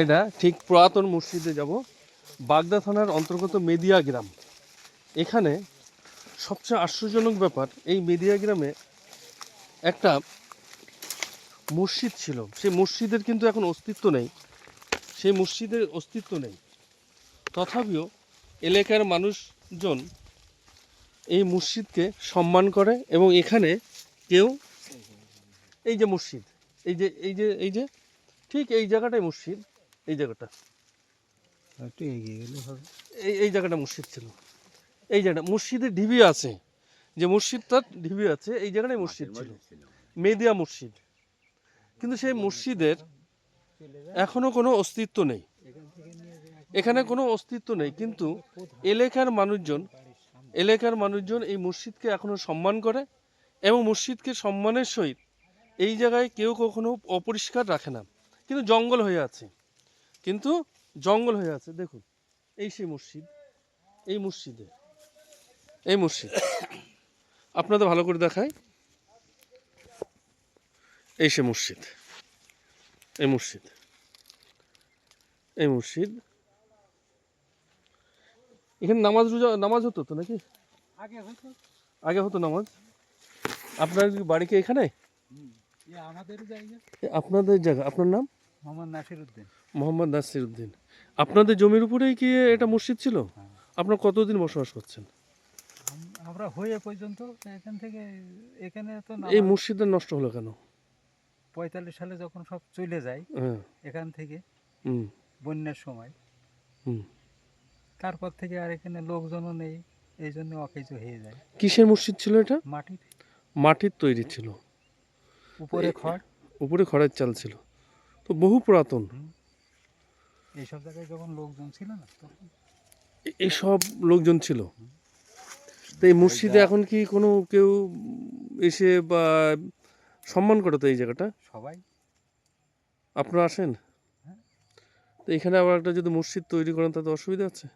এটা ঠিক পুরাতন মসজিদে যাব, বাগদা থানার অন্তর্গত মেদিয়া গ্রাম। এখানে সবচেয়ে আশ্চর্যজনক ব্যাপার, এই মেদিয়া গ্রামে একটা মসজিদ ছিল। সেই মসজিদের কিন্তু এখন অস্তিত্ব নেই। সেই মসজিদের অস্তিত্ব নেই। তথাপিও এলাকার মানুষজন এই মসজিদকে সম্মান করে এবং এখানে কেউ এই যে মসজিদ, এই যে এই যে এই যে, ঠিক এই জায়গাটাই মসজিদ। এই জায়গাটা। একটু এগিয়ে গেলে হবে। এই এই জায়গাটা মসজিদ ছিল। এই জায়গাটা মসজিদে ঢিবি আছে। যে মসজিদটা ঢিবি আছে এই জায়গাটাই মসজিদ ছিল। মেদিয়া মসজিদ। কিন্তু সেই মসজিদের এখনও কোনো অস্তিত্ব নেই। এখানে কোনো অস্তিত্ব নেই। কিন্তু এলাকার মানুষজন এলাকার মানুষজন এই মসজিদকে এখনও সম্মান করে এবং মসজিদকে সম্মানের সহিত এই জায়গায় কেউ কখনো অপরিষ্কার রাখে না। কিন্তু জঙ্গল হয়ে আছে। কিন্তু জঙ্গল হয়ে আছে। দেখুন এই সেই মসজিদ এই মসজিদে এই মসজিদ। আপনাদের ভালো করে দেখায় এই সে মসজিদ এই মসজিদ এই মসজিদ। এখানে নামাজ রোজা নামাজ হতো তো নাকি? আগে হয়তো আগে হতো নামাজ? আপনার কি বাড়ি কি এখানে? আমাদের জায়গা। আপনাদের জায়গা আপনার নাম? মোহাম্মদ নাসির উদ্দিন মোহাম্মদ নাসির উদ্দিন আপনাদের জমির উপরেই কি এটা মসজিদ ছিল? আপনার কতদিন বসবাস করছেন? আমরা হয়ে পর্যন্ত এখান থেকে এখানে তো এই মসজিদটা নষ্ট হলো কেন? পঁয়তাল্লিশ সালে যখন সব চলে যায় হ্যাঁ। এখান থেকে বন্যার সময়। তারপর থেকে আর এখানে লোকজনও নেই এই জন্য অকেজ হয়ে যায়। কিসের মসজিদ ছিল এটা? মাটির মাটির তৈরি ছিল। উপরে খড়। উপরে খড়ের চাল ছিল। তো বহু পুরাতন। এইসব জায়গায় যখন লোকজন ছিল না তখন? এ- এসব লোকজন ছিল। তো এই মসজিদে এখন কি কোনো কেউ এসে বা সম্মান করে তো এই জায়গাটা? সবাই। আপনারা আসেন? হ্যাঁ। তো এখানে আবার একটা যদি মসজিদ তৈরি করেন তাতে অসুবিধা আছে?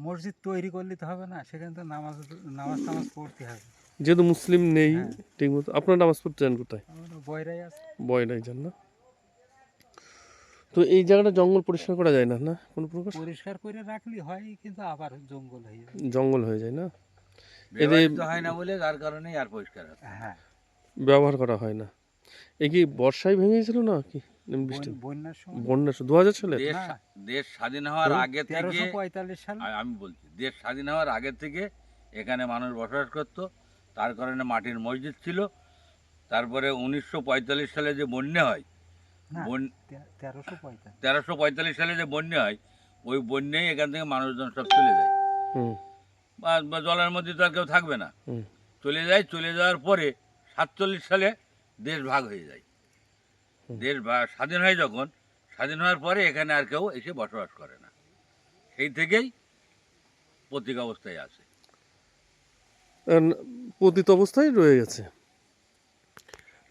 মসজিদ তৈরি করলে তো হবে না সেখানে তো নামাজ নামাজ টামাজ পড়তে হবে। যেহেতু মুসলিম নেই হ্যাঁ। ঠিক মতো আপনার নামাজ পড়তে যান কোথায়? বয়রাই আছে। বয়লাই যান না? তো এই জায়গাটা জঙ্গল পরিষ্কার করা যায় না না? কোনো প্রকার? পরিষ্কার করে রাখলে হয় কিন্তু আবার জঙ্গল হয়ে যায়। জঙ্গল হয়ে যায় না? এদের হয় না বলে যার কারণেই আর পরিষ্কার হয় হ্যাঁ। ব্যবহার করা হয় না। এ কি বর্ষায় ভেঙে গেছিল না কি? বৃষ্টি? বন্যার সময়? বন্যা দু হাজার সালে? দেশ দেশ স্বাধীন হওয়ার আগে থেকে তেরোশো পঁয়তাল্লিশ সাল? আমি বলছি দেশ স্বাধীন হওয়ার আগে থেকে এখানে মানুষ বসবাস করত। তার কারণে মাটির মসজিদ ছিল। তারপরে উনিশশো পঁয়তাল্লিশ সালে যে বন্যা হয় তেরোশো পঁয়তাল্লিশ। তেরোশো পঁয়তাল্লিশ সালে যে বন্যা হয় ওই বন্যায় এখান থেকে মানুষজন সব চলে যায়। হুম। বা জলের মধ্যে তো আর কেউ থাকবে না। চলে যায় চলে যাওয়ার পরে সাতচল্লিশ সালে দেশ ভাগ হয়ে যায়। দেশ ভা- স্বাধীন হয় যখন স্বাধীন হওয়ার পরে এখানে আর কেউ এসে বসবাস করে না। সেই থেকেই প্রতীক অবস্থায় আছে পতিত অবস্থায় রয়ে গেছে।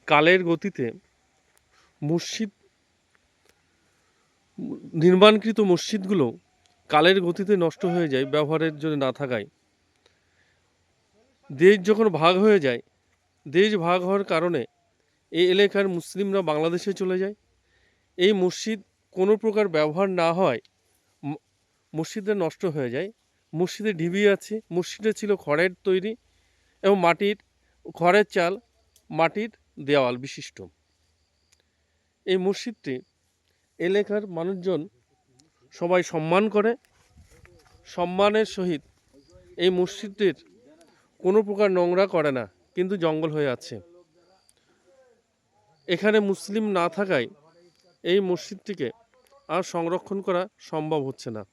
কালের গতিতে মসজিদ, নির্মাণকৃত মসজিদগুলো কালের গতিতে নষ্ট হয়ে যায়, ব্যবহারের জন্য না থাকায়। দেশ যখন ভাগ হয়ে যায়, দেশ ভাগ হওয়ার কারণে এই এলাকার মুসলিমরা বাংলাদেশে চলে যায়। এই মসজিদ কোনো প্রকার ব্যবহার না হয়, ম- মসজিদটা নষ্ট হয়ে যায়। মসজিদে ঢিবি আছে, মসজিদে ছিল খড়ের তৈরি এবং মাটির, খড়ের চাল মাটির দেওয়াল বিশিষ্ট। এই মসজিদটি এলাকার মানুষজন সবাই সম্মান করে। সম্মানের সহিত এই মসজিদটির কোনো প্রকার নোংরা করে না, কিন্তু জঙ্গল হয়ে আছে। এখানে মুসলিম না থাকায় এই মসজিদটিকে আর সংরক্ষণ করা সম্ভব হচ্ছে না।